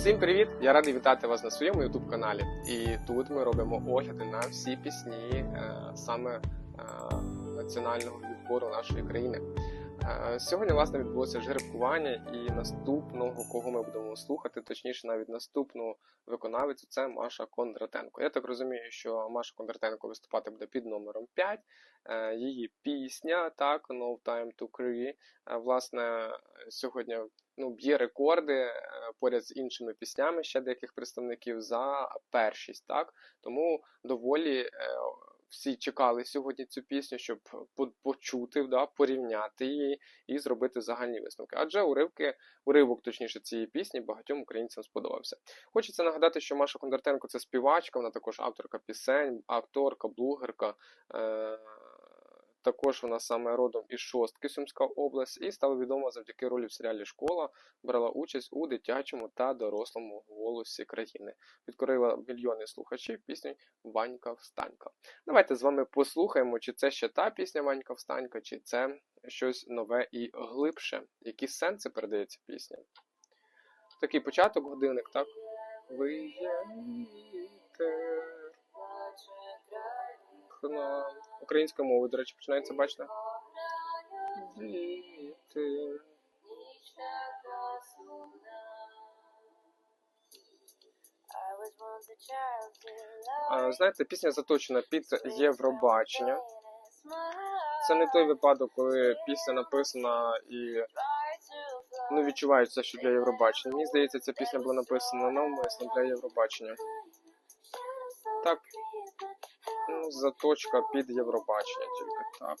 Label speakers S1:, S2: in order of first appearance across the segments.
S1: Всім привіт! Я радий вітати вас на своєму youtube каналі. І тут ми робимо огляди на всі пісні е, саме е, національного відбору нашої країни. Е, сьогодні, власне, відбулося жеребкування, і наступного, кого ми будемо слухати, точніше, навіть наступну виконавицю, це Маша Кондратенко. Я так розумію, що Маша Кондратенко виступати буде під номером 5. Е, її пісня, так, No Time to Cry, е, власне, сьогодні ну, б'є рекорди поряд з іншими піснями ще деяких представників за першість. Так? Тому доволі всі чекали сьогодні цю пісню, щоб по- почути, да, порівняти її і зробити загальні висновки. Адже уривки, уривок, точніше, цієї пісні багатьом українцям сподобався. Хочеться нагадати, що Маша Кондратенко це співачка, вона також авторка пісень, акторка, блогерка. Е- також вона саме родом із Шостки, Сумська область, і стала відома завдяки ролі в серіалі Школа. Брала участь у дитячому та дорослому голосі країни. Підкорила мільйони слухачів пісні Ванька Встанька. Давайте з вами послухаємо, чи це ще та пісня Ванька Встанька, чи це щось нове і глибше. Які сенси передає ця пісня? Такий початок годинник, так? Ви українською мовою, до речі, починається, бачите? Знаєте, пісня заточена під Євробачення. Це не той випадок, коли пісня написана і ну, відчувається, що для Євробачення. Мені здається, ця пісня була написана навмисно для Євробачення. Так, ну, заточка під Євробачення, тільки так.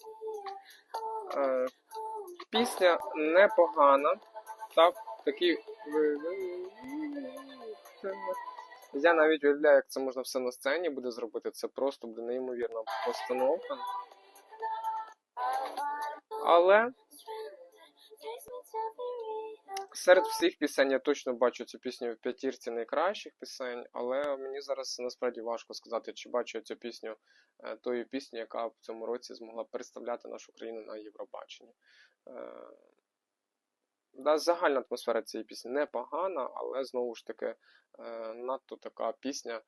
S1: Е, пісня непогана. Так, такі. Я навіть уявляю, як це можна все на сцені буде зробити. Це просто буде неймовірна постановка. Але серед всіх пісень я точно бачу цю пісню в п'ятірці найкращих пісень, але мені зараз насправді важко сказати, чи бачу я цю пісню е, тою пісню, яка в цьому році змогла представляти нашу країну на Євробаченні. Е, Да, загальна атмосфера цієї пісні непогана, але знову ж таки е, надто така пісня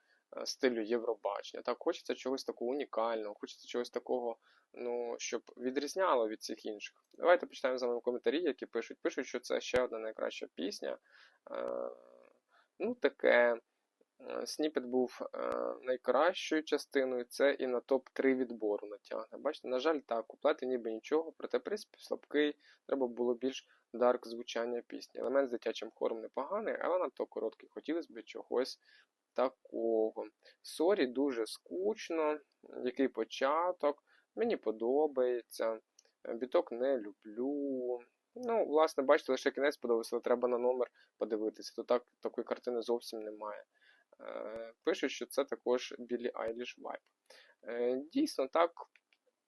S1: стилю Євробачення. Так, хочеться чогось такого унікального, хочеться чогось такого, ну, щоб відрізняло від всіх інших. Давайте почитаємо з вами коментарі, які пишуть. Пишуть, що це ще одна найкраща пісня. Е, ну, таке. Е, Сніпет був е, найкращою частиною, це і на топ-3 відбору натягне. Бачите, на жаль, так, куплети ніби нічого, проте приспів слабкий, треба було більш дарк звучання пісні. Елемент з дитячим хором непоганий, але надто короткий. Хотілося б чогось такого. Сорі дуже скучно, який початок, мені подобається, е, біток не люблю. Ну, власне, бачите, лише кінець подобався, але треба на номер подивитися. То так такої картини зовсім немає. Е, Пишуть, що це також Білі Айліш вайб. Е, Дійсно, так,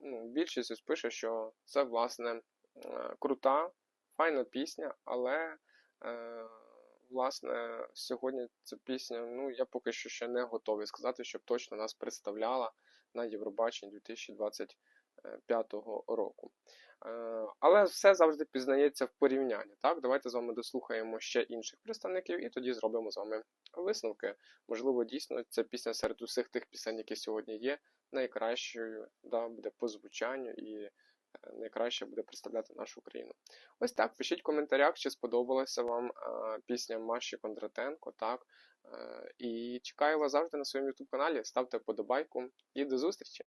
S1: ну, більшість пише, що це, власне, крута, файна пісня, але, власне, сьогодні ця пісня, ну, я поки що ще не готовий сказати, щоб точно нас представляла на Євробаченні 2025 року. Е, Але все завжди пізнається в порівнянні. Так, давайте з вами дослухаємо ще інших представників, і тоді зробимо з вами висновки. Можливо, дійсно ця пісня серед усіх тих пісень, які сьогодні є, найкращою да, буде по звучанню і найкраще буде представляти нашу країну. Ось так. Пишіть в коментарях, чи сподобалася вам пісня Маші Кондратенко. Так. Е, і чекаю вас завжди на своєму YouTube каналі. Ставте вподобайку і до зустрічі!